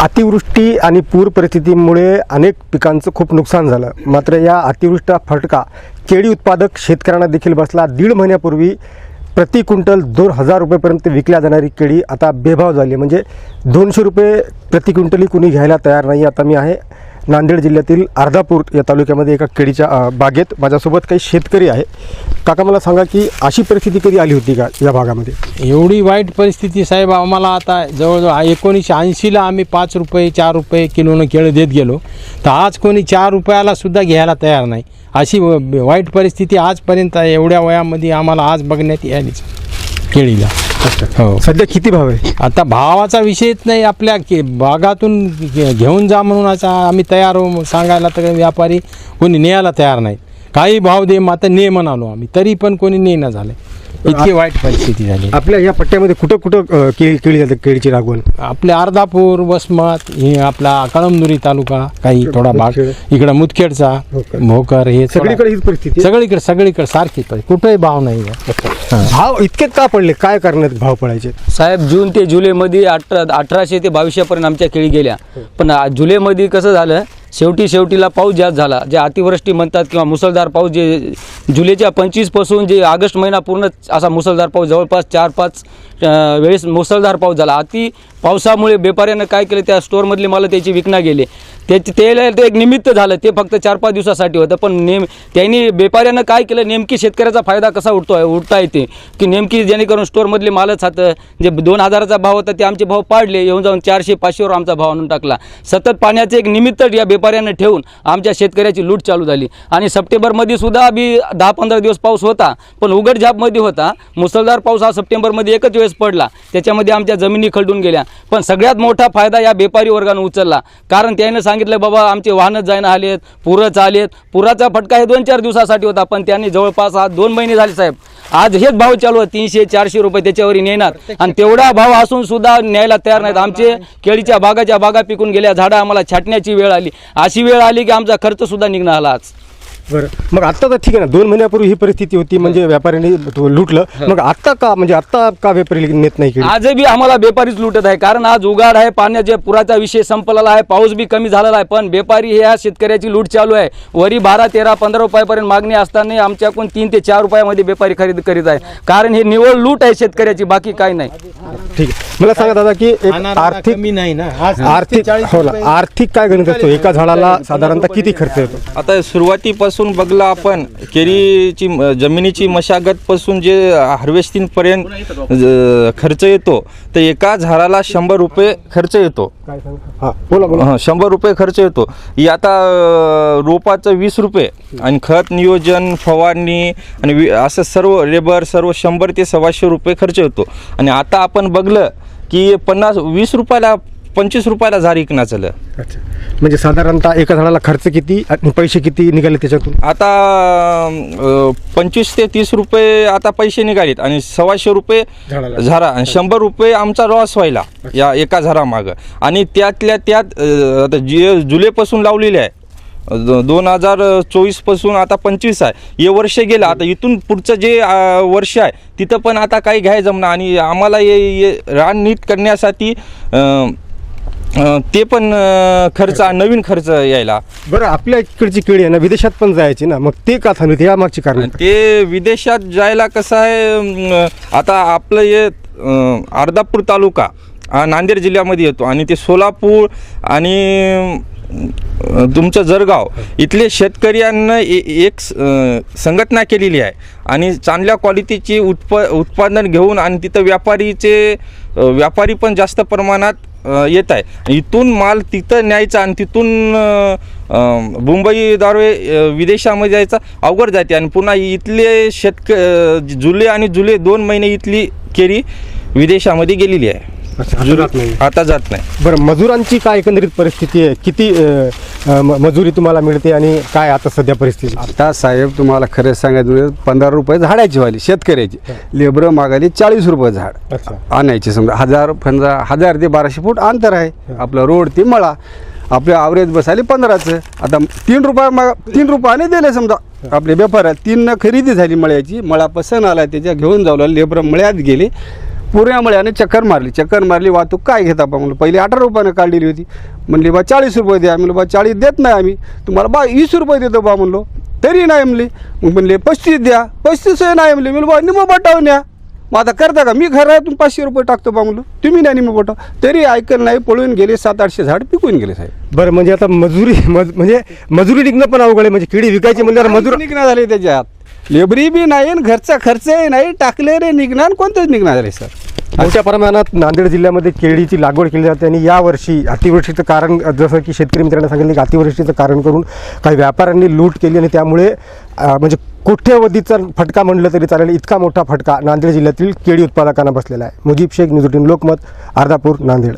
अतिवृष्टी आणि पूर परिस्थितीमुळे अनेक पिकांचं खूप नुकसान झालं. मात्र या अतिवृष्टीचा फटका केळी उत्पादक शेतकऱ्यांना देखील बसला. दीड महिन्यापूर्वी प्रति क्विंटल दोन हजार रुपयेपर्यंत विकल्या जाणारी केळी आता बेभाव झाली. म्हणजे दोनशे रुपये प्रति क्विंटलही कुणी घ्यायला तयार नाही आता मी आहे. नांदेड जिल्ह्यातील अर्धापूर या तालुक्यामध्ये एका केळीच्या बागेत माझ्यासोबत काही शेतकरी आहे. काका मला सांगा की अशी परिस्थिती कधी आली होती का या भागामध्ये? एवढी वाईट परिस्थिती साहेब आम्हाला आता जवळजवळ एकोणीसशे ऐंशीला आम्ही पाच रुपये चार रुपये किलोनं केळं देत गेलो. तर आज कोणी चार रुपयाला सुद्धा घ्यायला तयार नाही. अशी व- वाईट परिस्थिती आजपर्यंत आहे. एवढ्या वयामध्ये आम्हाला आज बघण्यात यायलीच. केळीला. हो. सध्या किती भाव आहे? आता भावाचा विषयच नाही आपल्या के बागातून घे- घेऊन जा म्हणून असा आम्ही तयार हो सांगायला तर व्यापारी कोणी न्यायला तयार नाही. काही भाव दे मग आता ने म्हणालो आम्ही. तरी पण कोणी नेणं झालं इतकी वाईट परिस्थिती झाली आपल्या या पट्ट्यामध्ये कुठं कुठं अ, केळी केळी जाते केळीची लागवण आपले अर्धापूर वसमत हे आपला कळमनुरी तालुका काही थोडा भाग मुदखेड. इकडं मुदखेडचा भोकर. भोकर हे थोडा- सगळीकडे हीच परिस्थिती आहे. सगळीकडे सगळीकडे सारखीच परिस्थिती. कुठेही भाव नाही आहे. भाव इतके का पडले काय करण्यात भाव पडायचे साहेब जून ते जुलैमध्ये अठरा अठराशे ते बावीसशेपर्यंत आमच्या केळी गेल्या पण आ- जुलैमध्ये कसं झालं शेवटी शेवटीला पाऊस जास्त झाला जे अतिवृष्टी म्हणतात किंवा मुसळधार पाऊस जे जुलैच्या पंचवीसपासून जे ऑगस्ट महिना पूर्ण असा मुसळधार पाऊस जवळपास चार पाच वेळेस मुसळधार पाऊस झाला. अति पावसामुळे व्यापाऱ्यानं काय केलं त्या स्टोअरमधली मला त्याची विकणा गेले. त्याची त्याला ते एक निमित्त झालं ते फक्त चार पाच दिवसासाठी होतं. पण नेम त्यांनी व्यापाऱ्यानं काय केलं नेमकी शेतकऱ्याचा फायदा कसा उठतो आहे उठता येते? की नेमकी जेणेकरून स्टोअरमधले मालच हातं जे दोन हजाराचा भाव होता ते आमचे भाव पाडले येऊन जाऊन चारशे पाचशेवर आमचा भाव आणून टाकला. सतत पाण्याचं एक निमित्त या व्यापाऱ्यानं ठेवून आमच्या शेतकऱ्याची लूट चालू झाली. आणि सप्टेंबरमध्ये सुद्धा बी दहा पंधरा दिवस पाऊस होता पण उघड झापमध्ये होता. मुसळधार पाऊस हा सप्टेंबरमध्ये एकच वेळेस पडला. त्याच्यामध्ये आमच्या जमिनी खलडून गेल्या. पण सगळ्यात मोठा फायदा या व्यापारी वर्गानं उचलला. कारण त्यानं सांगितलं बाबा आमचे वाहनच जायनं आलेत पुरच आलेत पुराचा फटका हे दोन चार दिवसासाठी होता पण त्यांनी जवळपास आज दोन महिने झाले साहेब. आज हेच भाव चालू आहे तीनशे चारशे रुपये त्याच्यावर नेणार. आणि तेवढा भाव असून सुद्धा न्यायला तयार नाहीत. आमचे केळीच्या बागाच्या बागा पिकून गेल्या झाडं आम्हाला छाटण्याची वेळ आली. अशी वेळ आली की आमचा खर्च सुद्धा निघणार आला आज. बरं. मग आता तर ठीक आहे ना दोन महिन्यापूर्वी ही परिस्थिती होती म्हणजे व्यापाऱ्यांनी तो लुटलं. मग आता का म्हणजे आता का व्यापारी नेत नाही केळी आजही आम्हाला व्यापारीच लुटत आहे कारण आज उघाड आहे पाण्याच्या पुराचा विषय संपलेला आहे पाऊस बी कमी झालेला आहे पण व्यापारी हे या शेतकऱ्याची लूट चालू आहे. वरी बारा तेरा पंधरा रुपयापर्यंत मागणी असताना आमच्याकडून तीन ते चार रुपयामध्ये व्यापारी खरेदी करीत आहे. कारण हे निवड लूट आहे शेतकऱ्याची बाकी काही नाही. ठीक आहे. मला सांगा दादा की एक आर्थिक कमी नाही ना आज आर्थिक हो ना आर्थिक काय गणित असतो? एका झाडाला साधारणतः किती खर्च येतो? आता सुरुवातीपासून बघला आपण केळीची म- जमिनीची मशागतपासून जे हार्वेस्टिंग पर्यंत ज- खर्च येतो तर एका झाडाला शंभर रुपये खर्च येतो. हां. हं, शंभर रुपये खर्च येतो. आता रोपाचं वीस रुपये आणि खत नियोजन फवारणी आणि वि- असं सर्व लेबर सर्व शंभर ते सव्वाशे रुपये खर्च येतो. आणि आता आपण बघलं की पन्नास वीस रुपयाला पंचवीस रुपयाला झाड विकणं झालं. अच्छा. म्हणजे साधारणतः एका झाडाला खर्च किती आणि पैसे किती निघाले त्याच्यातून? आता अं, पंचवीस ते तीस रुपये आता पैसे निघालेत आणि सव्वाशे रुपये झाडाला. झाडा आणि शंभर रुपये आमचा लॉस व्हायला या एका झाडामागं. आणि त्यातल्या त्यात अं, आता जे जुलैपासून लावलेले आहे द- दोन हजार चोवीसपासून आता पंचवीस आहे. हे वर्ष गेलं आता इथून पुढचं जे अं, वर्ष आहे तिथं पण आता काही घ्याय जमणार. आणि आम्हाला हे हे रान नीट करण्यासाठी अं, अं, ते पण अं, खर्च नवीन खर्च यायला. बरं आपल्या इकडची केळी आहे ना विदेशात पण जायची ना मग ते का थांबली या मागची कारण ते विदेशात जायला कसं आहे अं, आता आपलं हे अं, अर्धापूर तालुका हा नांदेड जिल्ह्यामध्ये येतो आणि ते सोलापूर आणि अं, तुमचं जळगाव इथले शेतकऱ्यांना ए- एक स- अं, संघटना केलेली आहे. आणि चांगल्या क्वालिटीची उत्प उत्पादन घेऊन आणि तिथं व्यापारीचे अं, व्यापारी पण जास्त प्रमाणात येत आहे. इथून माल तिथं न्यायचा आणि तिथून मुंबई दारवे विदेशामध्ये जायचा अवघड जाते. आणि पुन्हा इथले शेतक जुलै आणि जुलै दोन महिने इथली केरी विदेशामध्ये गेलेली आहे. आता जात नाही. आता जात नाही. बरं मजुरांची काय एकंदरीत परिस्थिती आहे? किती म- मजुरी तुम्हाला मिळते आणि काय आता सध्या परिस्थिती? आता साहेब तुम्हाला खरं सांगायचं म्हणजे पंधरा रुपये झाडाची वाली शेतकऱ्याची. लेबर मागायली चाळीस रुपये झाड. आणायचे समजा हजार पंधरा हजार ते बाराशे फूट अंतर आहे. आपलं रोड ते मळा. आपले आवरेज बसायले पंधराचं. आता तीन रुपये माग तीन रुपयाने दिले समजा. आपले व्यापारात तीन खरेदी झाली मळ्याची. मळा पसंत आला त्याच्या घेऊन जाऊ लागले लेबर मळ्यात गेले. पुण्यामुळे आणि चक्कर मारली. चक्कर मारली वाहतूक काय घेता बा म्हणलं? पहिली अठरा रुपयानं काढलेली होती. म्हणली बा चाळीस रुपये द्या. म्हणलं बा चाळीस देत नाही आम्ही. तुम्हाला बा वीस रुपये देतो बा म्हणलो. तरी नाही म्हणली. मग म्हणले पस्तीस द्या. पस्तीसही नाही म्हणले. म्हणलं बा निम बटावून द्या मग आता करता का? मी घरातून पाचशे रुपये टाकतो बा म्हणलं. तुम्ही नाही निम बटाव. तरी ऐकलं नाही पळून गेले सात आठशे झाड पिकून गेले साहेब. बरं म्हणजे आता मजुरी मज म्हणजे मजुरी निघणं पण अवघड आहे. म्हणजे केळी विकायची म्हणल्यावर मजूर निघणार झाले त्याच्यात. लेबरी बी नाही आणि घरचा खर्चही नाही टाकले रे निघणार कोणतंच निघणार झाले सर. मोठ्या प्रमाणात नांदेड जिल्ह्यामध्ये केळीची लागवड केली जाते आणि यावर्षी अतिवृष्टीचं कारण जसं की शेतकरी मित्रांनी सांगितलं की अतिवृष्टीचं कारण करून काही व्यापाऱ्यांनी लूट केली आणि त्यामुळे म्हणजे कोट्यवधीचा फटका म्हणलं तरी चालेल इतका मोठा फटका नांदेड जिल्ह्यातील केळी उत्पादकांना बसलेला आहे. Mujib Shaikh news eighteen Lokmat Ardhapur Nanded.